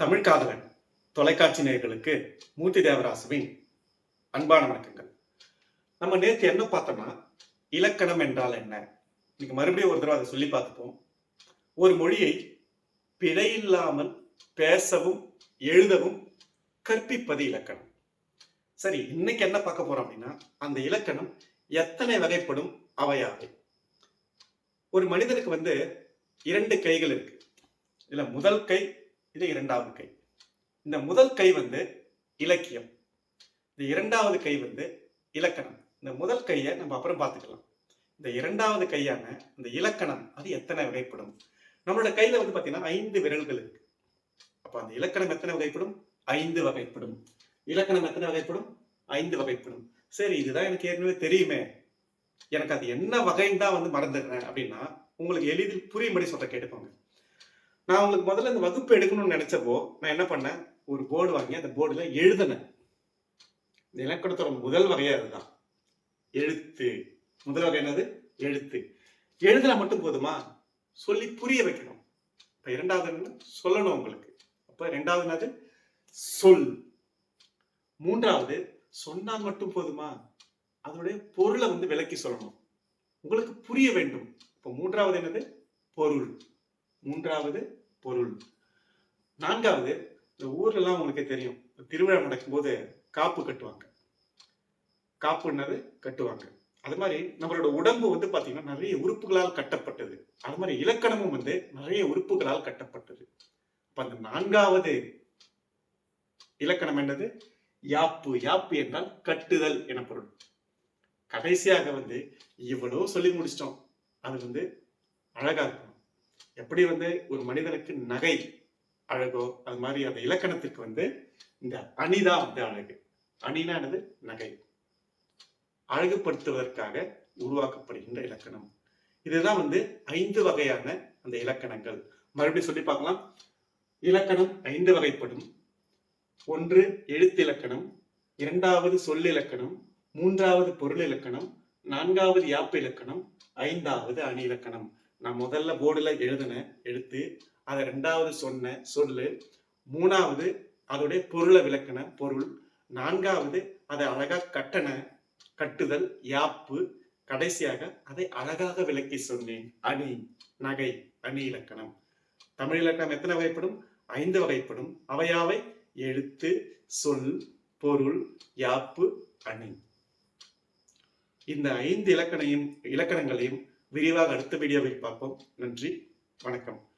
தமிழ் காதலன் தொலைக்காட்சி நேர்களுக்கு மூர்த்தி தேவராசுவின் அன்பான வணக்கங்கள். நம்ம நேற்று என்ன பார்த்தோம்னா இலக்கணம் என்றால் என்ன? இன்னைக்கு மறுபடியும் ஒரு தடவை அதை சொல்லி பார்த்துப்போம். ஒரு மொழியை பிழையில்லாமல் பேசவும் எழுதவும் கற்பிப்பது இலக்கணம். சரி இன்னைக்கு என்ன பார்க்க போறோம் அப்படின்னா அந்த இலக்கணம் எத்தனை வகைப்படும் அவையாவை. ஒரு மனிதனுக்கு வந்து இரண்டு கைகள் இருக்கு. இதுல முதல் கை இது இரண்டாவது கை. இந்த முதல் கை வந்து இலக்கியம். இந்த இரண்டாவது கை வந்து இலக்கணம். இந்த முதல் கையை நம்ம அப்புறம் பார்த்துக்கலாம். இந்த இரண்டாவது கையான இந்த இலக்கணம் அது எத்தனை வகைப்படும்? நம்மளோட கையில வந்து பாத்தீங்கன்னா ஐந்து விரல்கள் இருக்கு. அப்ப அந்த இலக்கணம் எத்தனை வகைப்படும்? ஐந்து வகைப்படும். இலக்கணம் எத்தனை வகைப்படும்? ஐந்து வகைப்படும். சரி இதுதான் எனக்கு ஏற்கனவே தெரியுமே. எனக்கு அது என்ன வகைன்னு தான் வந்து மறந்துடுறேன் அப்படின்னா உங்களுக்கு எளிதில் புரியும்படி சொல்ற கேட்டுக்கோங்க. நான் உங்களுக்கு முதல்ல இந்த வகுப்பு எடுக்கணும்னு நினைச்சப்போ நான் என்ன பண்ணேன்? ஒரு போர்டு வாங்கி அந்த போர்டில் எழுதினேன். இந்த இலக்கணத்தோட முதல் வகையா அதுதான் எழுத்து. முதல் வகை என்னது? எழுத்து. எழுதுனா மட்டும் போதுமா? சொல்லி புரிய வைக்கணும். இப்போ இரண்டாவது என்ன? சொல்லணும் உங்களுக்கு. அப்போ ரெண்டாவது என்னது? சொல். மூன்றாவது சொன்னால் மட்டும் போதுமா? அதனுடைய பொருளை வந்து விளக்கி சொல்லணும். உங்களுக்கு புரிய வேண்டும். இப்போ மூன்றாவது என்னது? பொருள். மூன்றாவது பொருள். நான்காவது இந்த ஊர்ல எல்லாம் உங்களுக்கு தெரியும். திருவிழா நடக்கும்போது காப்பு கட்டுவாங்க. காப்புன்னது கட்டுவாங்க. அது மாதிரி நம்மளோட உடம்பு வந்து பாத்தீங்கன்னா நிறைய உறுப்புகளால் கட்டப்பட்டது. அது மாதிரி இலக்கணமும் வந்து நிறைய உறுப்புகளால் கட்டப்பட்டது. அப்ப அந்த நான்காவது இலக்கணம் என்னது? யாப்பு. யாப்பு என்றால் கட்டுதல் என பொருள். கடைசியாக வந்து இவ்வளவு சொல்லி முடிச்சிட்டோம். அது வந்து அழகா இருக்கும். எப்படி வந்து ஒரு மனிதனுக்கு நகை அழகோ அது மாதிரி அந்த இலக்கணத்துக்கு வந்து இந்த அணிதான் வந்து அழகு. அணினா என்னது? நகை. அழகுபடுத்துவதற்காக உருவாக்கப்படுகின்ற இலக்கணம். இதுதான் வந்து ஐந்து வகையான அந்த இலக்கணங்கள். மறுபடியும் சொல்லி பார்க்கலாம். இலக்கணம் ஐந்து வகைப்படும். ஒன்று எழுத்து இலக்கணம். இரண்டாவது சொல் இலக்கணம். மூன்றாவது பொருள் இலக்கணம். நான்காவது யாப்பு இலக்கணம். ஐந்தாவது அணி இலக்கணம். நான் முதல்ல போர்டுல எழுதின எழுத்து அதை ரெண்டாவது சொன்ன சொல்லு. மூணாவது அதோடைய பொருளை விளக்கின பொருள். நான்காவது அதை அழகாக கட்டண கட்டுதல் யாப்பு. கடைசியாக அதை அழகாக விளக்கி சொன்னேன். அணி நகை அணி இலக்கணம். தமிழ் இலக்கணம் எத்தனை வகைப்படும்? ஐந்து வகைப்படும். அவையாவை எழுத்து சொல் பொருள் யாப்பு அணி. இந்த ஐந்து இலக்கணையும் இலக்கணங்களையும் விரிவாக அடுத்த வீடியோவில் பார்ப்போம். நன்றி. வணக்கம்.